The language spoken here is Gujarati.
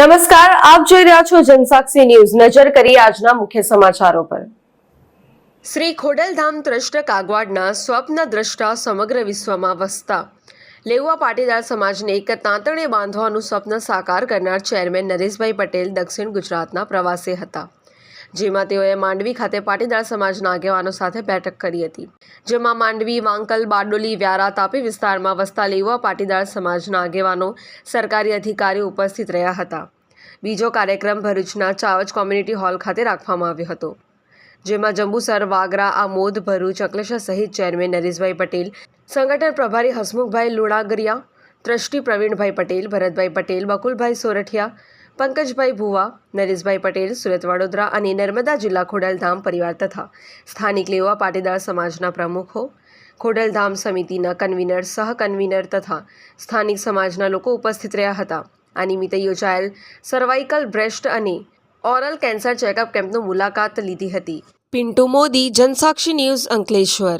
નમસ્કાર, આપ જોઈ રહ્યા છો જનસાક્ષી ન્યૂઝ. નજર કરી આજના મુખ્ય સમાચારો પર. શ્રી ખોડલધામ ત્રષ્ટ કાગવાડના સ્વપ્ન દ્રષ્ટા સમગ્ર વિશ્વમાં વસતા લેઉવા પાટીદાર સમાજને એક તાંતણે બાંધવાનું સ્વપ્ન સાકાર કરનાર ચેરમેન નરેશભાઈ પટેલ દક્ષિણ ગુજરાતના પ્રવાસે હતા. જેમાં તેઓએ માંડવી ખાતે પાટીદાર સમાજના આગેવાનો સાથે બેઠક કરી હતી. જેમાં માંડવી, વાંકલ, બારડોલી, વ્યારા તાપી વિસ્તારમાં વસતા લેવા પાટીદાર સમાજના આગેવાનો સરકારી અધિકારીઓ ઉપસ્થિત રહ્યા હતા. બીજો કાર્યક્રમ ભરૂચના ચાવજ કોમ્યુનિટી હોલ ખાતે રાખવામાં આવ્યો હતો. જેમાં જંબુસર, વાગરા, આમોદ, ભરૂચ, અકલેશા સહિત ચેરમેન નરેશભાઈ પટેલ, સંગઠન પ્રભારી હસમુખભાઈ લુણાગરિયા, ટ્રસ્ટી પ્રવીણભાઈ પટેલ, ભરતભાઈ પટેલ, બકુલભાઈ સોરઠિયા પંકજભાઈ ભુવા, નરેશભાઈ પટેલ, સુરત વડોદરા અને નર્મદા જિલ્લા ખોડલધામ પરિવાર તથા સ્થાનિક લેવા પાટીદાર સમાજના પ્રમુખો. ખોડલધામ સમિતિના કન્વીનર, સહ કન્વીનર તથા સ્થાનિક સમાજના લોકો ઉપસ્થિત રહ્યા હતા. આ નિમિત્તે યોજાયેલ સર્વાઇકલ બ્રેસ્ટ અને ઓરલ કેન્સર ચેકઅપ કેમ્પની મુલાકાત લીધી હતી. પિન્ટુ મોદી, જનસાક્ષી ન્યૂઝ અંકલેશ્વર.